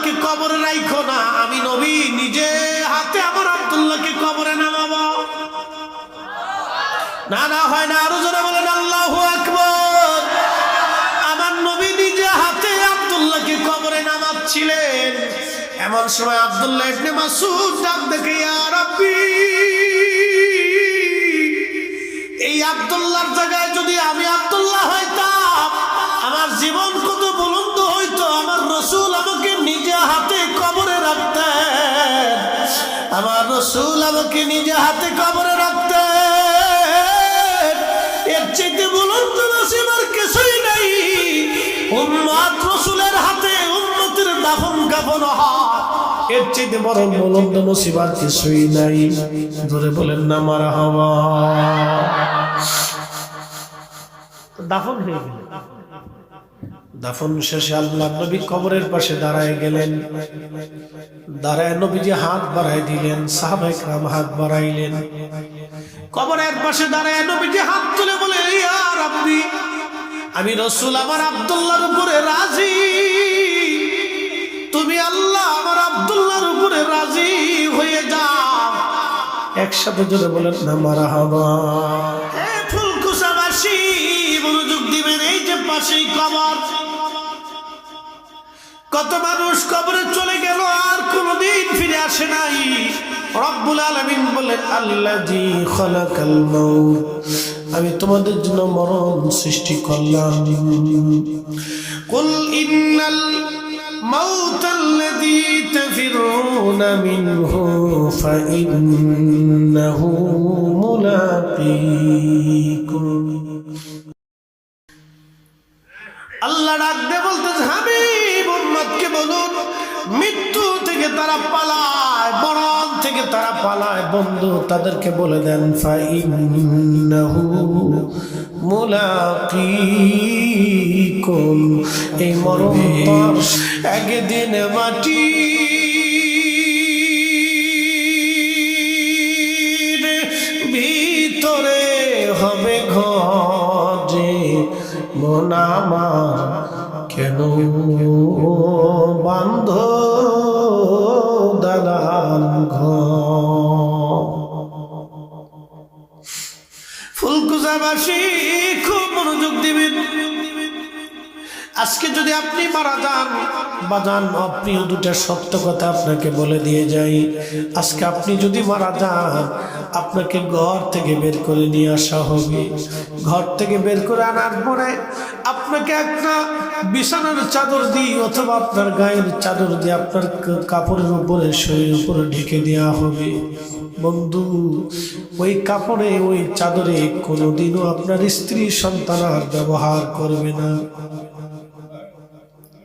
আব্দুল্লাহকে কবরে রাইখো না, আমি নবী, নিজে হাতে আমার আব্দুল্লাহকে কবরে নামাবো। না না, হয় না, আরও জোরে বলেন, আল্লাহু আকবার। আমার নবী নিজে হাতে আব্দুল্লাহকে কবরে নামাচ্ছিলেন। এমন সময় আব্দুল্লাহ ইবনে মাসুদ ডাক দেখে, ইয়া রাব্বি, এই আব্দুল্লাহর জায়গায় যদি আমি আব্দুল্লাহ হইতাম, আমার জীবন কত বুলন্দ হইতো, আমার রসুল নিজে হাতে কবরে রাখতেন আমার রসুল আমাকে নিজে হাতে কবরে রাখতেন এর চাইতে বুলন্দ নসিব আর কিছুই নাই। উম্মাত রসুলের হাতে উম্মতের দাফন কাফন হয়। এর চাইতে বড় বুলন্দ নসিব আর কিছুই নাই। ধরে বলেন না, মারা হওয়া। দাফন হয়ে গেল। দাফন শেষে আল্লাহ নবী কবরের পাশে দাঁড়ায় গেলেন। দাঁড়ায় নবীজি হাত বাড়াই দিলেন সাহাবাই রাম হাত বাড়াইলেন। কবরের পাশে দাঁড়ায় নবীজি হাত তুলে বলে রাব্বি, আমি রসুল আমার আব্দুল্লাহর উপরে রাজি। তুমি আল্লাহ আমার আব্দুল্লাহর উপরে রাজি হয়ে যাও। একসাথে জোরে বলেন, না মারা হবা ফুলকুসাবাসী, মনোযোগ দিবেন, এই যে পাশেই কবর। কত মানুষ কবরে চলে গেল আর কোনদিন ফিরে আসে নাই রব্বুল আলামিন বলেন আল্লাজি খলাকাল মাউত আমি তোমাদের জন্য মরণ সৃষ্টি করলাম কুল ইন্নাল الموت الذي تفرون منه فإنه ملاقيكم আল্লাহ ডাকতে বলতেছে হাবিব উম্মতকে বলুন, মৃত্যু থেকে তারা পালায়, মরণ থেকে তারা পালায়। বন্ধু, তাদেরকে বলে দেন এই মরণ একদিন মাটি ভিতরে হবে ঘরে। মন আমার কেন? বান্ধ ঘর। ফুলকুজাবাসী খুব মনোযোগ দিবেন। আজকে যদি আপনি মারা যান বা যান অপ্রিয় দুটা সত্য কথা আপনাকে বলে দিয়ে যাই। আজকে আপনি যদি মারা যান, আপনাকে ঘর থেকে বের করে নিয়ে আসা হবে। ঘর থেকে বের করে আনার পরে আপনাকে একটা বিছানার চাদর দিই, অথবা আপনার গায়ের চাদর দিয়ে আপনার কাপড়ের উপরে, শরীরের উপরে ঢেকে দেওয়া হবে। বন্ধু, ওই কাপড়ে, ওই চাদরে কোনোদিনও আপনার স্ত্রী সন্তান আর ব্যবহার করবে না।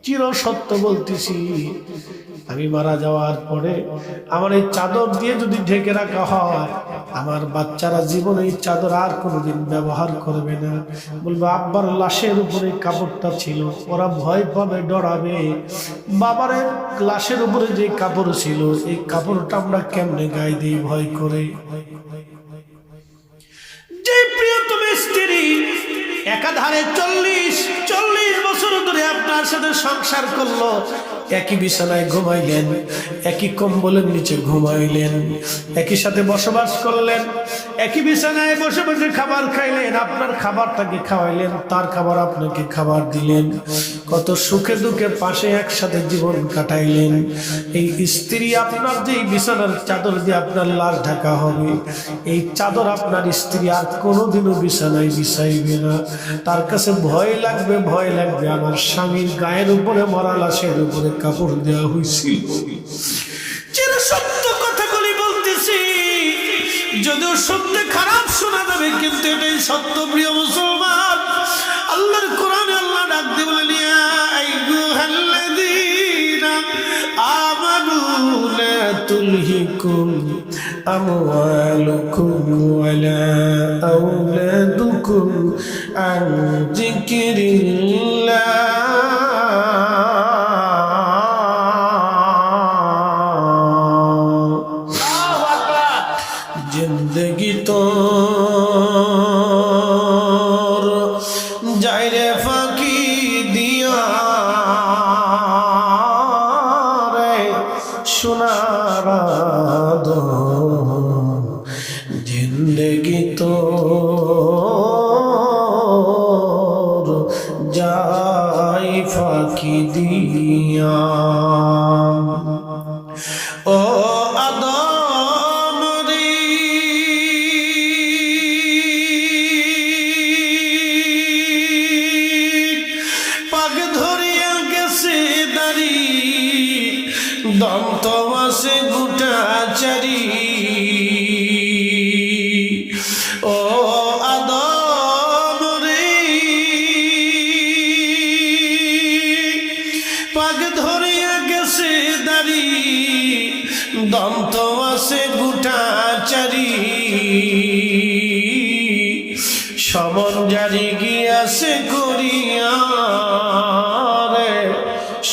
চির সত্য বলতেছি। আমি মারা যাওয়ার পরে আমার এই চাদর দিয়ে যদি ঢেকে রাখা হয়, আমার বাচ্চারা জীবনে এই চাদর আর কোনোদিন ব্যবহার করবে না। বলব, আব্বার লাশের উপরে কাপড়টা ছিল, ওরা ভয় পাবে, ডরাবে। বাবার, লাশের উপরে যে কাপড় ছিল, এই কাপড়টা আমরা কেমনে গায়ে দিই ভয় করে? যে প্রিয়তম স্ত্রী একাধারে চল্লিশ চল্লিশ বছর ধরে আপনার সাথে সংসার করল। একই বিছানায় ঘুমাইলেন, একই কম্বলের নিচে ঘুমাইলেন, একই সাথে বসবাস করলেন, একই বিছানায় বসে বসে খাবার খাইলেন, আপনার খাবারটাকে খাওয়াইলেন, তার খাবার আপনাকে খাবার দিলেন, কত সুখে দুঃখে পাশে একসাথে জীবন কাটাইলেন, এই স্ত্রী আপনার যে বিছানার চাদর দিয়ে আপনার লাশ ঢাকা হবে, এই চাদর আপনার স্ত্রী আর কোনোদিনও বিছানায় বিছাইবে না, তার কাছে ভয় লাগবে ভয় লাগবে আমার স্বামীর গায়ের উপরে মরা লাশের উপরে কাপড় দেওয়া হয়েছিল। সত্য কথাগুলি বলতেছি। যদিও সত্যি খারাপ শোনা যাবে, কিন্তু এটাই সত্য, প্রিয় মুসলমান। আল্লাহর কোরআনে আল্লাহ ডাক আইয়ুহাল্লাযীনা আমানু লা তুলহিকুম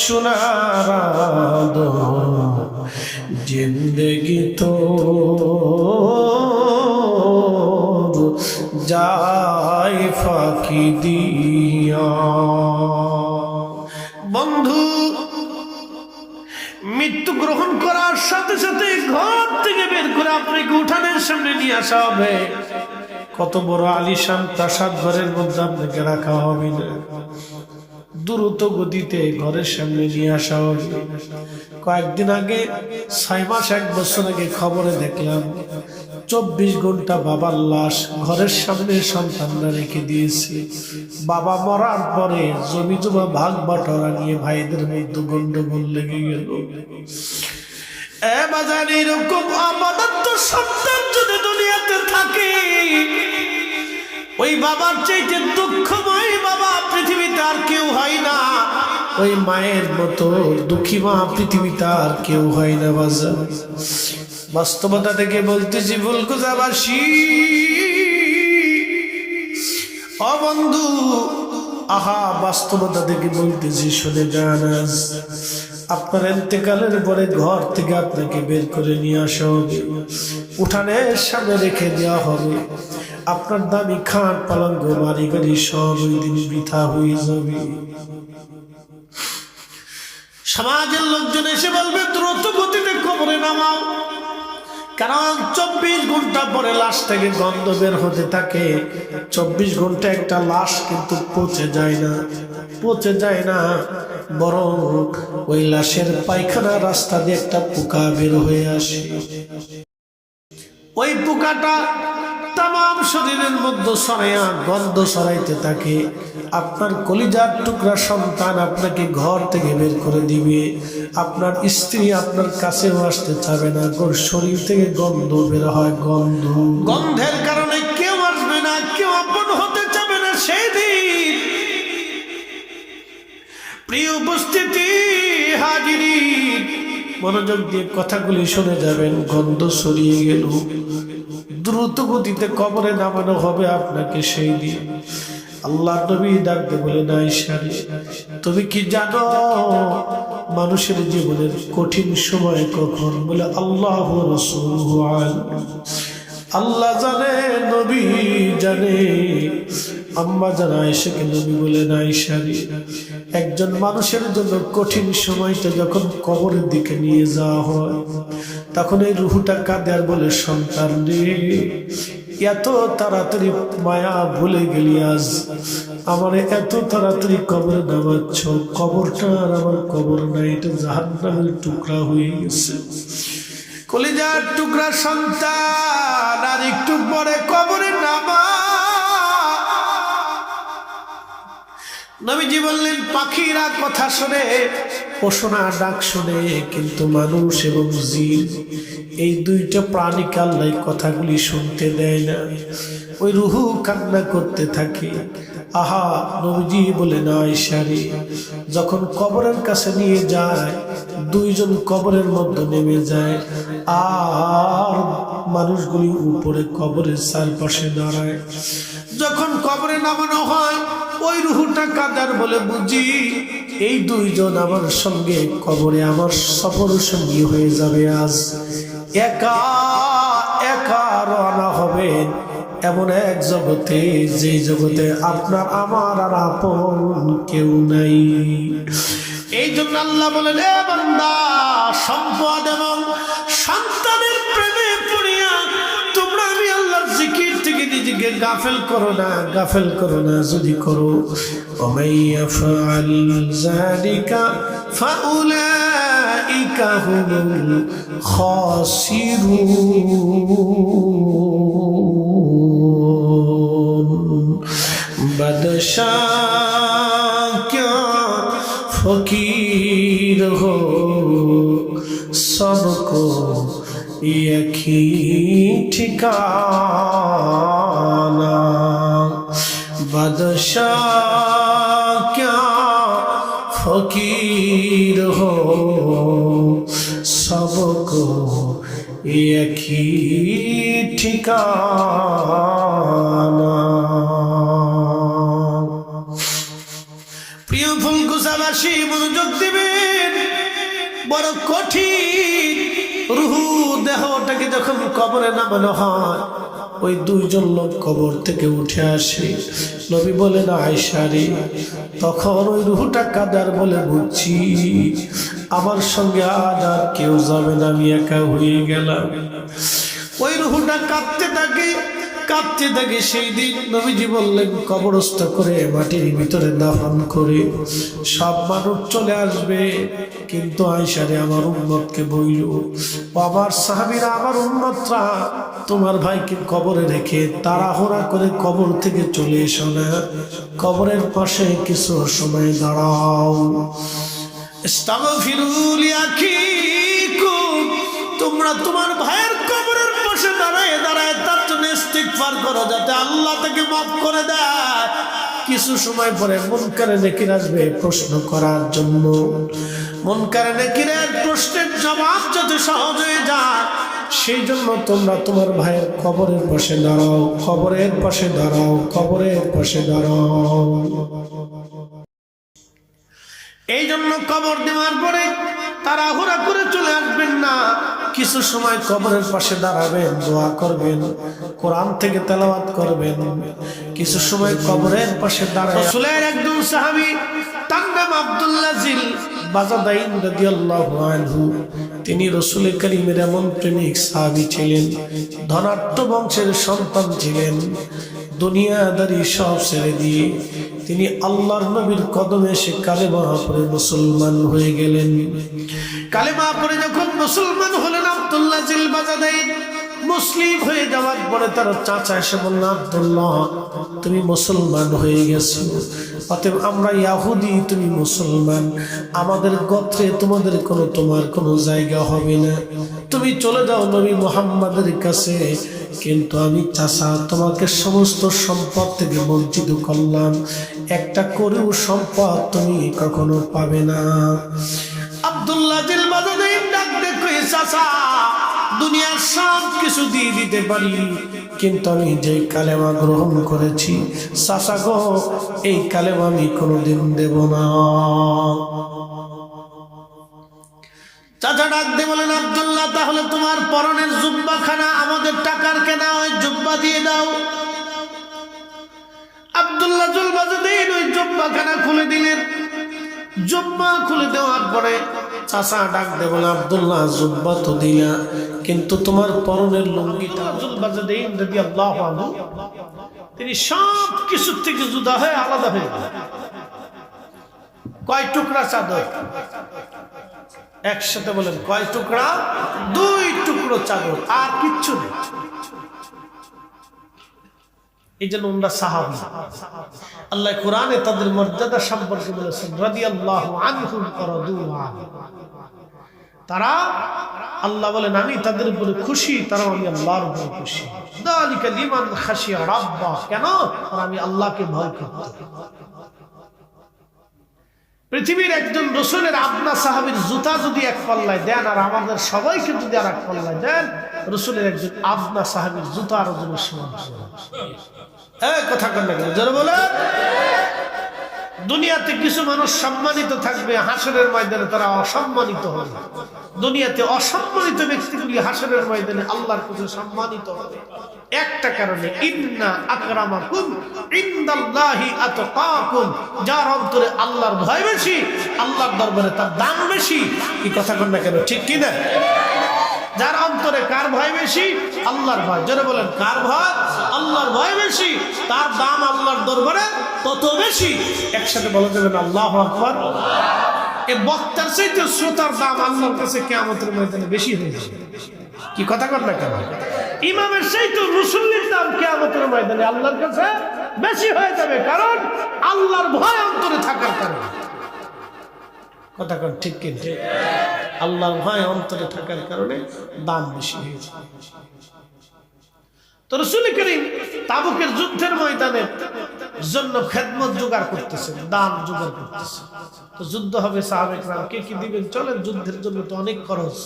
সোনার জিন্দগি তো যাই ফাঁকি দিয়া। বন্ধু, মৃত্যু গ্রহণ করার সাথে সাথে ঘর থেকে বের করে আপনাকে উঠানের সামনে নিয়ে আসা হবে। কত বড় আলিশান প্রাসাদ ঘরের মধ্যে আপনাকে রাখা হবে না। দ্রুত গতিতে ঘরের সামনে নিয়ে আসা হবে কয়েকদিন আগে, ছয় মাস, এক বছর আগে খবরে দেখলাম, চব্বিশ ঘণ্টা বাবার লাশ ঘরের সামনে সন্তানরা রেখে দিয়েছে। বাবা মরার পরে জমি জমা ভাগ বাটরা নিয়ে ভাইদের মধ্যে গন্ডগোল লেগে গেল। এ বাজার এরকম আমানত সন্তান যদি দুনিয়াতে থাকে। ওই বাবার চাইতে দুঃখময় বাবা পৃথিবীতে আর কেউ হয় না। ওই মায়ের মতো দুঃখী মা পৃথিবীতে আর কেউ হয় না বাজার বাস্তবতা থেকে বলতেছি ভুলকুজাবাসী অবন্ধু আহা, বাস্তবতা থেকে বলতেছি, শুনে যান আপনার এতেকালের পরে ঘর থেকে আপনাকে বের করে নিয়ে আসা হবে। উঠানের সামনে রেখে দেওয়া হবে। আপনার দামি খাট পালঙ্গ বাড়ি গাড়ি সব ওই দিন বৃথা হয়ে যাবে। সমাজের লোকজন এসে বলবে দ্রুত গতিতে কবরে নামাও। কারণ চব্বিশ ঘণ্টা পরে লাশ থেকে গন্ধ বের হতে থাকে। চব্বিশ ঘণ্টা একটা লাশ কিন্তু পচে যায় না। পচে যায় না, বরং ওই লাশের পায়খানা রাস্তা দিয়ে একটা পোকা বের হয়ে আসে। ওই পোকাটা তাম শরীরের মধ্যে সরাইয়া গন্ধ সরাইতে থাকে। আপনার কলিজার টুকরা সন্তান আপনাকে ঘর থেকে বের করে দিবে। আপনার স্ত্রী আপনার কাছেও আসতে চাবে না। ওর শরীর থেকে গন্ধ বের হয়, গন্ধ। গন্ধের কারণে কেউ আসবে না, কেউ আপন হতে চাবে না সেই দিন। প্রিয় উপস্থিতি হাজিরি মনোযোগ দিয়ে কথাগুলি শুনে যাবেন। গন্ধ সরিয়ে গেল। দ্রুত গতিতে কবরে নামানো হবে আপনাকে সেই দিন। আল্লাহ নবী ডাকতে বলে নাই সারি তুমি কি জানো মানুষের জীবনের কঠিন সময় কখন? বলে, আল্লাহ আল্লাহ জানে, নবী জানে। আম্মা জানা আয়েশাকে নবী বলে না আয়েশারি একজন মানুষের জন্য কঠিন সময়টা যখন কবরের দিকে নিয়ে যাওয়া হয়, তখন এই রুহুটা কাঁদে আর বলে, সন্তান রে, এত তাড়াতাড়ি মায়া ভুলে গেলি আজ। আমার এত তাড়াতাড়ি কবর নামাচ্ছ। কবরটা আর আমার কবর নাই, এটা জাহান্নামের টুকরা হয়ে গেছে। কলিজার টুকরা সন্তান, আর একটু পরে কবরে নামা নবীজি বললেন, পাখিরা কথা শুনে পশোনা ডাক শুনে, কিন্তু মানুষ এবং জিন এই দুইটা প্রাণীকে আল্লাহ কথাগুলি শুনতে দেয় না। ওই রুহু কান্না করতে থাকে। আহা, নবীজি বলে না ইশারি যখন কবরের কাছে নিয়ে যায়, দুইজন কবরের মধ্যে নেমে যায়। আর মানুষগুলি উপরে কবরের চারপাশে দাঁড়ায়। যখন কবরে নামানো হয়, ওই রুহুটা কাদার বলে বুঝি, এই দুইজন আমার সঙ্গে কবরে আমার সফর সঙ্গী হয়ে যাবে আজ। একা একা রওনা হবে এমন এক জগতে, যে জগতে আপনার, আমার আর আপন কেউ নাই। এই জন্য আল্লাহ বলেন সম্পদ এবং সন্তানের নিজেকে গাফেল করো না গাফেল করো না যদি করো ওমাইয়া ফাল জালিকা ফাউলাইকা হুমুল খাসিরুন बादशाह क्या फकीर हो सबको यही ठिकाना بادشاہ ক্যা ফকির ہو سب একই ایک ہی ٹھکانا প্রিয় ফুলকুসাবাসী মনোযোগ দিবেন। বড় কঠিন রুহু দেহটাকে যখন কবরে নামানো হয়, ওই দুইজন লোক কবর থেকে উঠে আসে। নবী বলেন আয়সারে তখন ওই রুহুটা কাদার বলে, বুঝছি। আমার সঙ্গে আজ আর কেউ যাবে না, আমি একা হয়ে গেলাম। ওই রুহুটা কাঁদতে থাকে। কাঁদতে থাকে সেই দিন। নবীজি বললেন, কবরস্থ করে মাটির ভিতরে দাফন করে সব মানুষ চলে আসবে। কিন্তু আইসারে আমার উন্মতকে বইল আমার সাহাবিরা, আমার উন্মতরা তোমার ভাইকে কবরে রেখে তাড়াহুড়া করে কবর থেকে চলে এসো না। কবরের পাশে কিছু সময় দাঁড়াও। তোমরা তোমার ভাইয়ের পাশে দাঁড়ায় দাঁড়ায় তার জন্য ইস্তিগফার করো যাতে আল্লাহ তাকে মাফ করে দেয়। কিছু সময় পরে মুনকারে নেকির আসবে প্রশ্ন করার জন্য। মুনকারে নেকিরের প্রশ্নের জবাব যাতে সহজ হয়ে যায়, সেই জন্য তোমরা তোমার ভাইয়ের কবরের পাশে দাঁড়াও, কবরের পাশে দাঁড়াও, কবরের পাশে দাঁড়াও। এই জন্য কবর দেওয়ার পরে তারা হুরা করে চলে আসবেন না। কিছু সময় কবরের পাশে দাঁড়াবেন, দোয়া করবেন, কোরআন থেকে তেলাওয়াত করবেন। কিছু সময় কবরের পাশে রসুলের একজন সাহাবী তার নাম আব্দুল্লাহ জিল বাজাদাইন রাদিয়াল্লাহু আনহু, তিনি রসুল করিমের এমন প্রেমিক সাহাবী ছিলেন ধনাট্য বংশের সন্তান ছিলেন। দুনিয়াদারি সব ছেড়ে দিয়ে তিনি আল্লাহর নবীর কদমে এসে কালেমা পরে মুসলমান হয়ে গেলেন। কালেমা পরে যখন মুসলমান হলেন আব্দুল্লাহ জিল বাজাদাইন মুসলিম হয়ে যাওয়ার পরে তার চাচা এসে বলল, আব্দুল্লাহ, তুমি মুসলমান হয়ে গেছো। অতএব আমরা ইয়াহুদি, তুমি মুসলমান। আমাদের গোত্রে তোমাদের কোনো তোমার কোনো জায়গা হবে না। তুমি চলে যাও নবী মোহাম্মদের কাছে, কিন্তু আমি চাষা তোমাকে সমস্ত সম্পদ থেকে বঞ্চিত করলাম। একটা করেও সম্পদ তুমি কখনো পাবে না। আব্দুল্লাহ চাষা দুনিয়ার সব কিছু দিয়ে দিতে পারি। কিন্তু আমি যে কালেমা গ্রহণ করেছি চাষা গো, এই কালেমা আমি কোনোদিন দেব না। চাচা ডাক দিয়ে বলেন, আবদুল্লাহ, তাহলে তোমার পরনের জুব্বাখানা আমাদের টাকার কেনা, ওই জুব্বা দিয়ে দাও। আব্দুল্লাহ জুলবাজুদ্দিন ওই জুব্বাখানা খুলে দিলেন। জুব্বা খুলে দেওয়ার পরে চাচা ডাক দে বলে, আব্দুল্লাহ, জুব্বা তো দিলা, কিন্তু তোমার পরনের লুঙ্গিটা জুলবাজুদ্দিন যদি আল্লাহ তিনি সব কিছুর থেকে জুদা হয়ে আলাদা হয়ে কয় টুকরা চাদর? একসাথে বলেন, কয় টুকরা? দুই টুকরো চাদর, আর কিচ্ছু নেই। এই জন্য ওনারা সাহাবি, আল্লাহ কোরআনে তাদের মর্যাদা সম্পর্কে বলেছেন রাদি আল্লাহ তারা আল্লাহ বলেন, আমি তাদের উপরে খুশি, তারা আমি আল্লাহর উপরে খুশি। দালিকা লিমান খাসিয়া রাব্বা, কেন? আমি আল্লাহকে ভয় করতে। পৃথিবীর একজন রসুলের আপনা সাহাবির জুতা যদি এক পাল্লায় দেন, আর আমাদের সবাইকে যদি আর এক পাল্লায় দেন, রসুলের একজন আপনা সাহাবির জুতা আর ওজনের সমান কথা কন না কেন? যারা বলে দুনিয়াতে কিছু মানুষ সম্মানিত থাকবে, হাসরের ময়দানে তারা অসম্মানিত হবে। দুনিয়াতে অসম্মানিত ব্যক্তিগুলি হাসরের ময়দানে আল্লাহর কাছে সম্মানিত হবে। একটা কারণে, ইন্না আকরামাকুম ইনদাল্লাহি আতকাকুম। যার অন্তরে আল্লাহর ভয় বেশি, আল্লাহর দরবারে তার দাম বেশি। কি কথা কন না কেন, ঠিক কি না যার অন্তরে কার ভয় বেশি? আল্লাহর ভয়। জোরে বলেন, কার ভয়? আল্লাহর ভয় বেশি। তার দাম আল্লাহর দরবারে তত বেশি। একসাথে বলা যাবে না, আল্লাহ আকবর। এ বক্তার চাইতে শ্রোতার দাম আল্লাহর কাছে কেমতের ময়দানে বেশি হয়ে যাবে। কি কথা কর না কেন? ইমামের সেই তো রসুল্লির দাম কেমতের ময়দানে আল্লাহর কাছে বেশি হয়ে যাবে, কারণ আল্লাহর ভয় অন্তরে থাকার কারণে। কথা ঠিক কিনা? আল্লাহর ভয় অন্তরে থাকার কারণে দাম বেশি হয়েছে। তাবুকের যুদ্ধের ময়দানে জন্য করতেছে তো যুদ্ধ হবে সাহাবেক রাম কে কি দিবেন? চলেন, যুদ্ধের জন্য তো অনেক খরচ।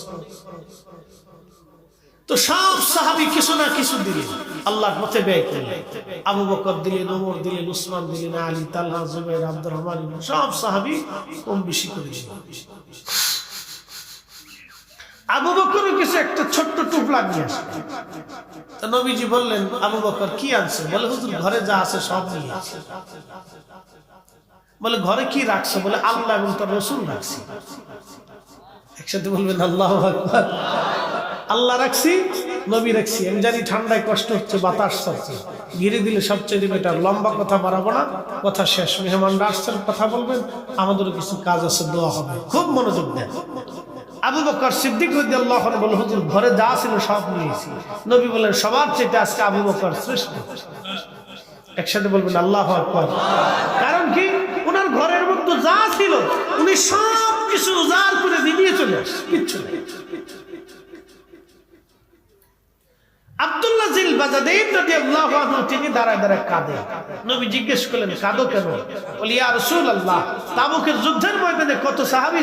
তো সব সাহাবি কিছু না কিছু দিলেন। আল্লাহর পথে ব্যয় করলেন। আবু বকর দিলেন, ওমর দিলেন, উসমান দিলেন, আলী তাল্লাহ জুবাইর, আব্দুর রহমান সব সাহাবি কম বেশি করে আবু বকরও কিছু একটা ছোট্ট টুপলা নিয়ে আসে তো নবীজি বললেন, আবু বকর, কি আনছে বলে, হুজুর, ঘরে যা আছে সব নিয়ে আসে। বলে, ঘরে কি রাখছো? বলে, আল্লাহ এবং তার রসুল রাখছি। একসাথে বলবেন, আল্লাহ আকবার। আল্লাহ রাখছি, নবী রাখছি। আমি জানি ঠান্ডায় কষ্ট হচ্ছে, বাতাস চলছে ঘিরে দিলে সবচেয়ে বেটার লম্বা কথা বাড়াবো না। কথা শেষ। মেহমানরা আসছেন, কথা বলবেন। আমাদেরও কিছু কাজ আছে, দোয়া হবে। খুব মনোযোগ দেন। আবু বকর সিদ্দিক রাদিয়াল্লাহু বলে হুজুর, ঘরে যা ছিল সব নিয়েছি। নবী বলেন, সবার চেয়ে আজকে আবু বকর শ্রেষ্ঠ। একসাথে বলবেন, আল্লাহ আকবার। কারণ কি? ওনার ঘরের মধ্যে যা ছিল, উনি সব কিছু উজাড় করে দিয়ে চলে আসছে, কিচ্ছু নেই। আব্দুল্লাহ জিল বাজাদেইন রাদিয়াল্লাহু আনহু, তিনি দাঁড়ায় দাঁড়ায় কাঁদে। নবী জিজ্ঞেস করলেন, কাঁদো কেন? তাবুকের যুদ্ধের ময়দানে কত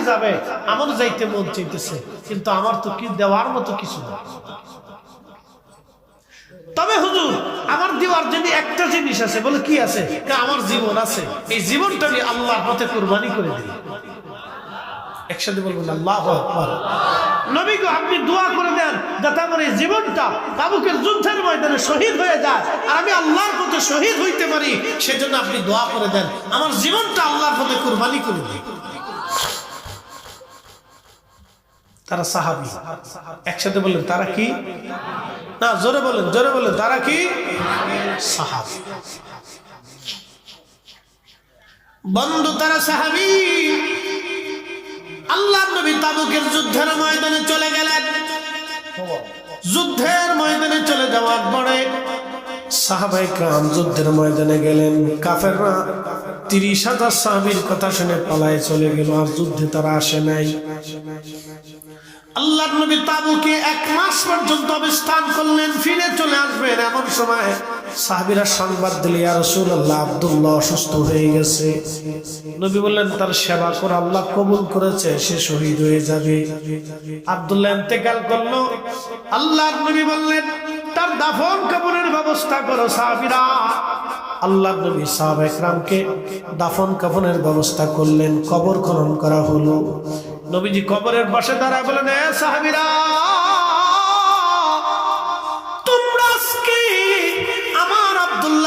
যাবে? আমার যাইতে মন চাইতেছে, কিন্তু আমার তো কি দেওয়ার মতো কিছু না। তবে হুজুর, আমার দেওয়ার জন্য একটা জিনিস আছে, বলে কি আছে? আমার জীবন আছে। এই জীবনটা আমি আল্লাহর পথে কুরবানি করে দিই একসাথে বলবেন আল্লাহ আকবার। নবী গো আপনি দোয়া করে দেন যাতে আমার এই জীবনটা তাবুকের যুদ্ধের ময়দানে শহীদ হয়ে যায়। আর আমি আল্লাহর পথে শহীদ হইতে পারি, সেজন্য আপনি দোয়া করে দেন। আমার জীবনটা আল্লাহর পথে কুরবানি করে দিই তারা সাহাবি। একসাথে বললেন, তারা কি? না, জোরে বলেন জোরে বলেন, তারা কি? সাহাবি। বন্ধু, তারা সাহাবি। আল্লাহ নবী তাবুকের যুদ্ধের ময়দানে চলে গেলেন। যুদ্ধের ময়দানে চলে যাওয়ার পরে সাহাবাই কাম যুদ্ধের ময়দানে গেলেন। কাফেররা তিরিশ হাজার সাহাবির কথা শুনে পালায় চলে গেল, আর যুদ্ধে তারা আসে নাই। আল্লাহ নবী তাবুকে এক মাস পর্যন্ত অবস্থান করলেন, ফিরে চলে আসবেন এমন সময়। সাহাবিরা সংবাদ দিলে আর রসুল্লাহ আব্দুল্লাহ অসুস্থ হয়ে গেছে। নবী বললেন, তার সেবা করে, আল্লাহ কবুল করেছে, সে শহীদ হয়ে যাবে। আব্দুল্লাহ ইন্তেকাল করল। আল্লাহ নবী বললেন, তার দাফন কবরের ব্যবস্থা করো সাহাবিরা। আল্লাহ নবী সাহাব একরামকে দাফন কাফনের ব্যবস্থা করলেন, কবর খনন করা হলো। নবীজি কবরের পাশে দাঁড়ায় বলেন এ সাহাবিরা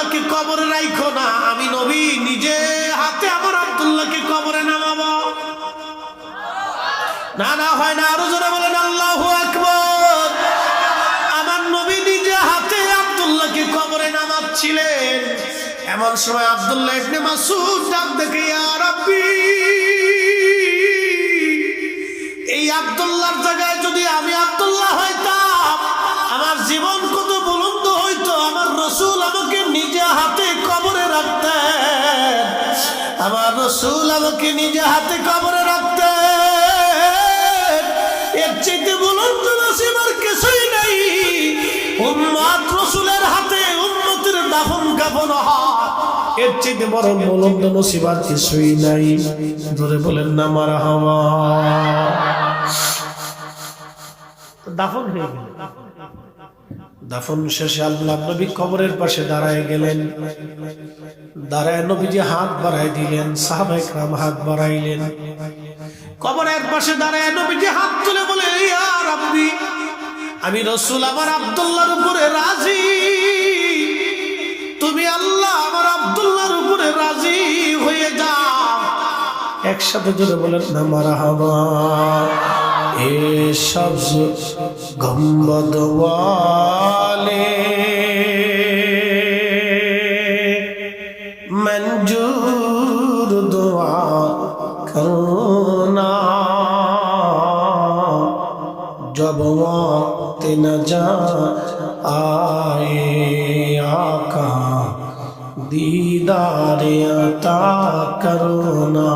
আব্দুল্লাহকে কবরে রাইখো না, আমি নবী, নিজে হাতে আমার আব্দুল্লাহকে কবরে নামাবো। না না, হয় না, আরও জোরে বলেন, আল্লাহু আকবার। আমার নবী নিজে হাতে আব্দুল্লাহকে কবরে নামাচ্ছিলেন। এমন সময় আব্দুল্লাহ ইবনে মাসুদ ডাক দেখে রাব্বি, এই আব্দুল্লাহর জায়গায় যদি আমি আব্দুল্লাহ হইতাম, আমার জীবন কত বুলন্দ হইতো, আমার রসুল আমাকে নিজে হাতে কবরে রাখতেন আমার রসুল আমাকে নিজে হাতে কবরে রাখতেন এর চাইতে বুলন্দ নসিব আর কিছুই নাই। উম্মাত রসুলের হাতে উম্মতের দাফন কাফন হয়। এর চাইতে বড় বুলন্দ নসিব আর কিছুই নাই। ধরে বলেন না মারা হাওয়া দাফন হয়ে গেল। দাফন শেষে আল্লাহ নবী কবরের পাশে দাঁড়ায় গেলেন। দাঁড়ায় নবীজি হাত বাড়াই দিলেন সাহাবাই রাম হাত বাড়াইলেন। কবরের পাশে দাঁড়ায় নবীজি হাত তুলে বলে আমি রসুল আমার আব্দুল্লাহর উপরে রাজি। তুমি আল্লাহ আমার আব্দুল্লাহর উপরে রাজি হয়ে যাও। একসাথে জোরে বলেন, না, মারা হাওয়া ए सब्ज गंबद वाले, मंजूर दुआ करुना। जब वक्त न जा आए आका दीदारियता करुना।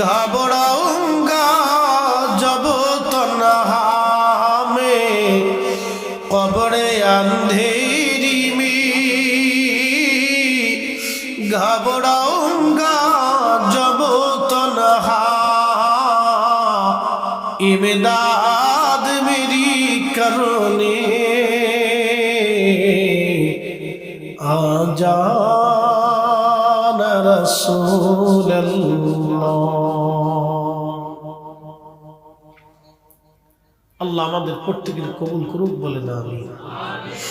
घबराऊंगा जब तन्हा में कब्र अंधेरी में घबराऊंगा जब तन्हा इमदाद मेरी करने आ जाना रसूल আমাদের প্রত্যেকের কবুল করুক বলে না আমি